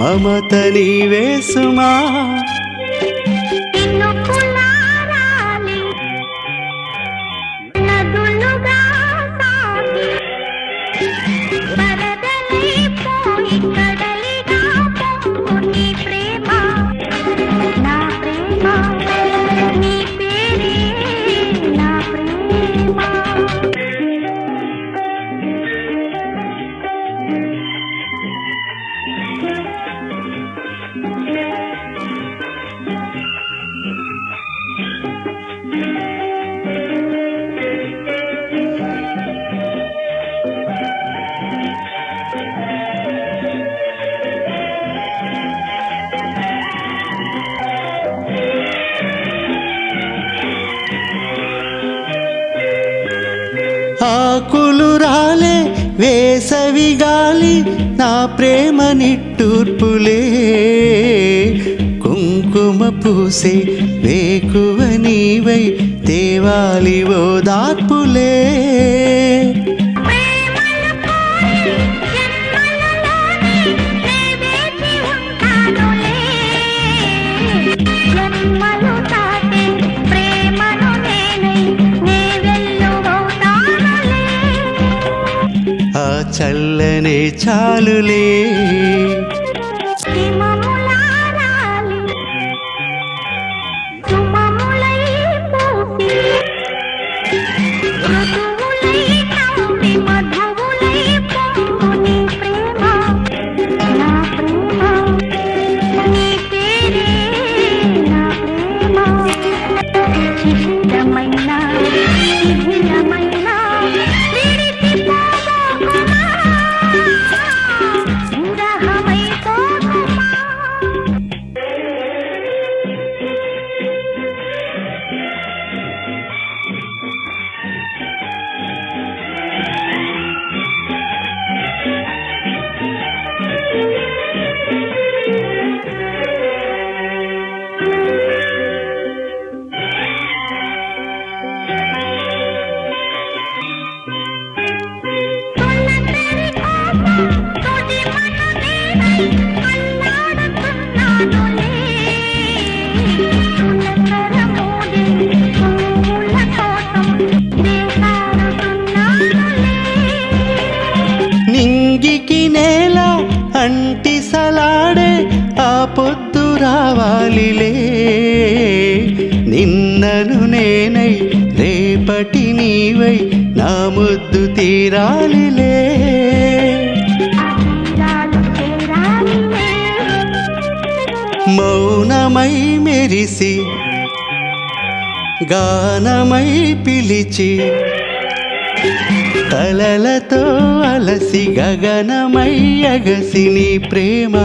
మమత నీవేసుమా ఆకులు రాలే వేసవి గాలి నా ప్రేమ నిట్టూర్పులే. కుంకుమ పూసే వేకువ నీవై దేవాలి ఓ చల్లనే చాలులే. నిన్నను నేనై రేపటి నీవై నా ముద్దు తీరాలిలే. మౌనమై మెరిసి గానమై పిలిచి కలలతో అలసి గగనమై అగసి నీ ప్రేమ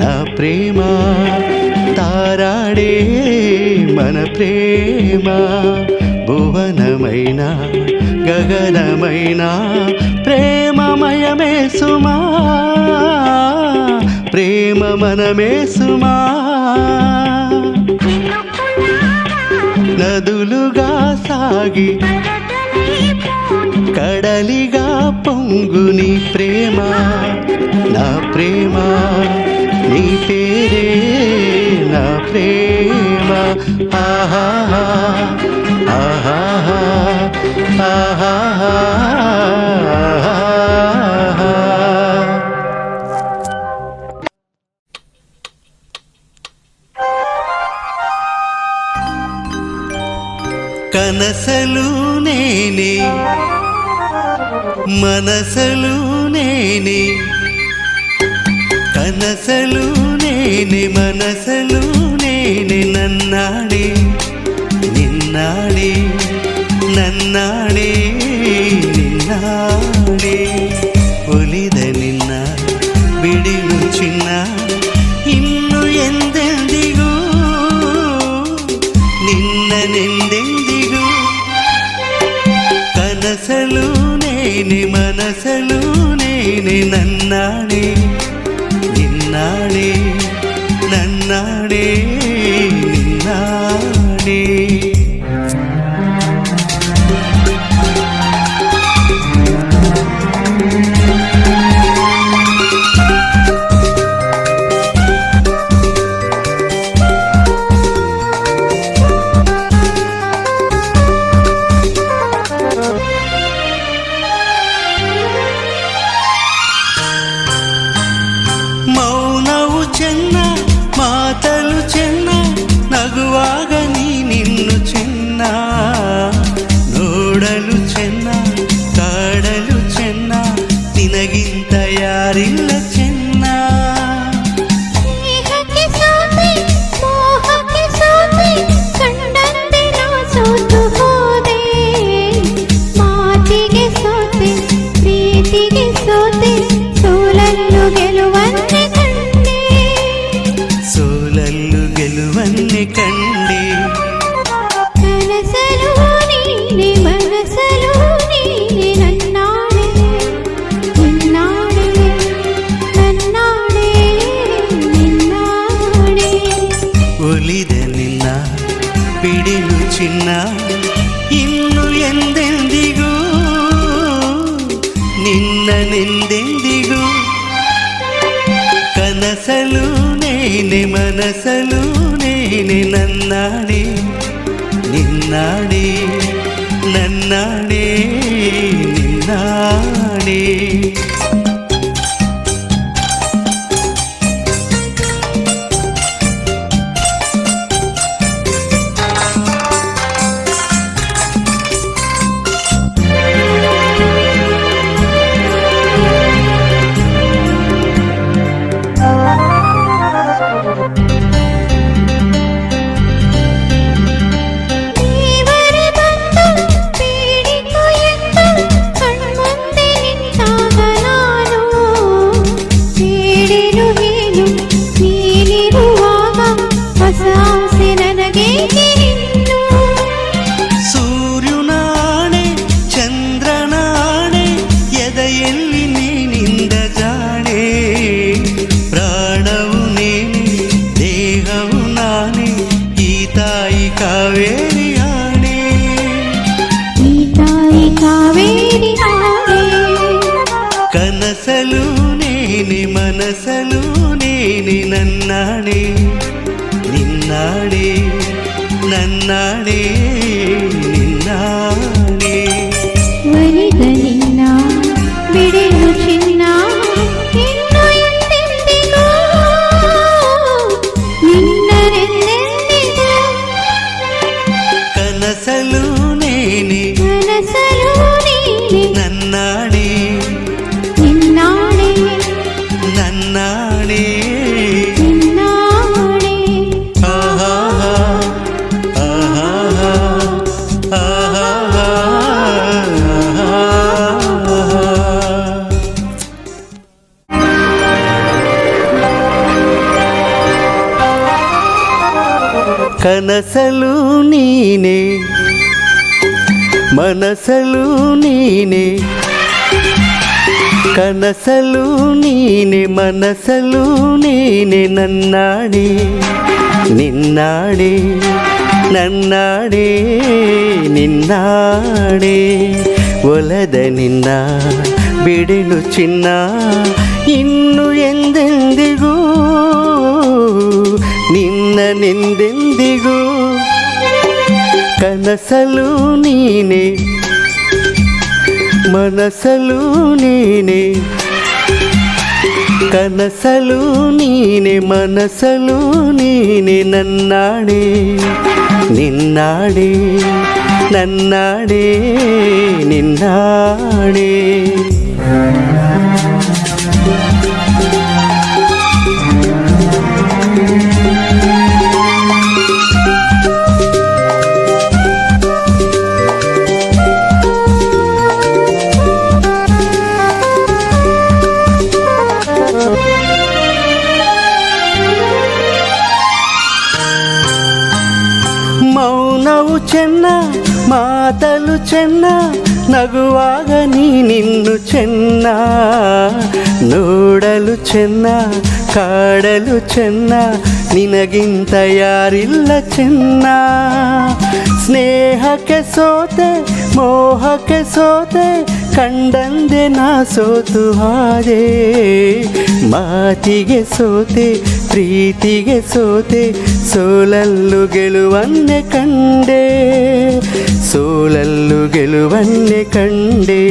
నా ప్రేమ. తారాడే మన ప్రేమ భువనమైన గగనమైన ప్రేమమయమే సుమా ప్రేమ మనమే సుమా నదులుగా సాగి కడలిగా పొంగుని ప్రేమ నా ప్రేమ నీ పేరే. నిన్న ప్రేమ. ఆహా ఆహా ఆహా కనసలు నేనే. మనసలు నేనే. కనసలు నేనే మనసలు ನಾಡೇ ಒಲಿದ ನಿನ್ನ ಬಿಡಿವು ಚಿನ್ನ ಇನ್ನು ಎಂದೆಂದಿಗೂ ನಿನ್ನನೆಂದೆಂದಿಗೂ ಕನಸಲು ನೇನೆ ಮನಸಲು ನೇನೆ ನನ್ನಾಣೆ ನಿನ್ನಾಣೆ ನನ್ನಾಣೆ ನಿನ್ನಾಣೆ చెన్న మాతలు చెన్న. ಬಿಡಿಲು ಚಿನ್ನ ಇನ್ನು ಎಂದೆಂದಿಗೂ ನಿನ್ನನೆಂದೆಂದಿಗೂ ಕನಸಲು ನೇನೆ ಮನಸಲು ನೇನೆ ನನ್ನಾಡೆ ನಿನ್ನಾಡೆ ನನ್ನಾಡೆ ನಿನ್ನಾಡೆ കാവേരിയാണേ നീ തായി കാവേരിയാണേ കനസലു നേനി മനസലു നേനി നന്നാണേ നിന്നാടേ നന്നാടേ ಕನಸಲು ನೀನೆ ಮನಸಲು ನೀನೆ ಕನಸಲು ನೀನೆ ಮನಸಲು ನೀನೆ ನನ್ನಾಡೆ ನಿನ್ನಾಡೆ ನನ್ನಾಡೆ ನಿನ್ನಾಡೆ ಒಲದ ನಿನ್ನ ಬಿಡಿಲು ಚಿನ್ನ ಇನ್ನು ಎಂದೆಂದಿಗೂ ನಿನ್ನನೆಂದೆಂದಿಗೂ ಕನಸಲು ನೀನೆ ಮನಸಲು ನೀನೆ ಕನಸಲು ನೀನೆ ಮನಸಲು ನೀನೆ ನನ್ನಾಡೆ ನಿನ್ನಾಡೆ ನನ್ನಾಡೆ ನಿನ್ನಾಡೆ ಮೌನವು ಚೆನ್ನ ಮಾತಲು ಚೆನ್ನ ನಗುವಾಗ ನೀ ನಿನ್ನು ಚೆನ್ನ ನೋಡಲು ಚೆನ್ನ ಕಾಡಲು ಚೆನ್ನ ನಿನಗಿಂತ ಯಾರಿಲ್ಲ ಚೆನ್ನ ಸ್ನೇಹಕ್ಕೆ ಸೋತೆ ಮೋಹಕ್ಕೆ ಸೋತೆ ಕಂಡಂದೆ ನಾ ಸೋತು ಹಾದೆ ಮಾತಿಗೆ ಸೋತೆ ಪ್ರೀತಿಗೆ ಸೋತೆ ಸೋಲಲ್ಲು ಗೆಲುವನ್ನೆ ಕಂಡೆ ಸೋಲಲ್ಲು ಗೆಲುವನ್ನೆ ಕಂಡೆ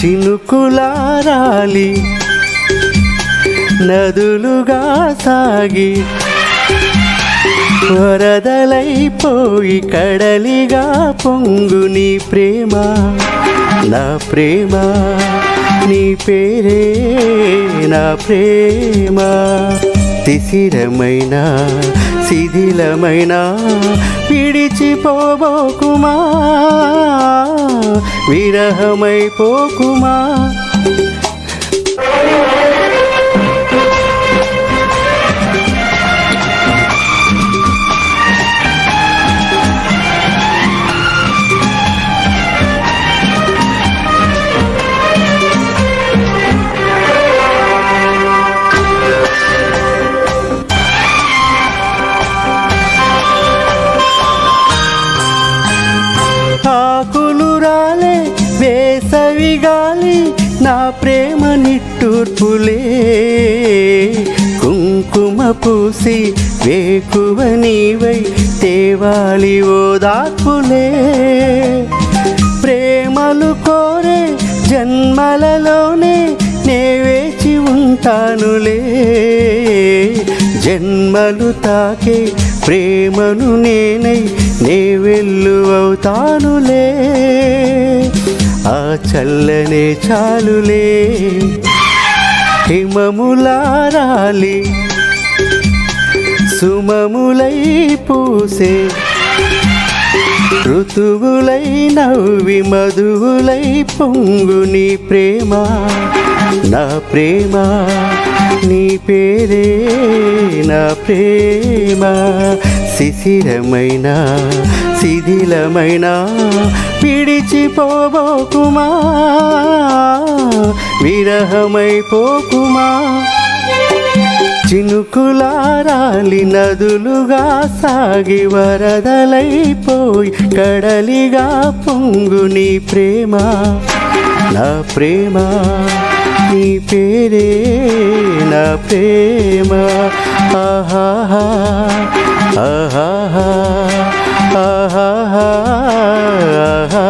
చినుకులారాలి నదులుగా సాగి వరదలైపోయి కడలిగా పొంగు నీ ప్రేమ నా ప్రేమ నీ పేరే నా ప్రేమ. శిశిరమైన శిథిలమైన విడిచిపోబోకుమా? విరహమైపోకుమా? నిట్టూర్పులే కుంకుమ పూసి వేకువ నీవై తేవాలి ఓదార్పులే ప్రేమలు కోరే జన్మలలోనే నే వేచి ఉంటానులే. జన్మలు తాకే ప్రేమను నేనై నే వెల్లువవుతానులే. ఆ చల్లనే చాలులే. హిమములారాలి సుమములై పూసే ఋతువులై నవ్వి మధువులై పొంగు నీ ప్రేమ నా ప్రేమ నీ పేరే నా ప్రేమ. శిశిరమైన శిథిలమైన విడిచిపోబోకుమా విరహమైపోకుమా? చినుకులారాలి నదులుగా సాగి వరదలైపోయి కడలిగా పొంగు నీ ప్రేమ నా ప్రేమ నీ పేరే నా ప్రేమ. ఆహాహా ఆహాహా ఆహాహా ఆహా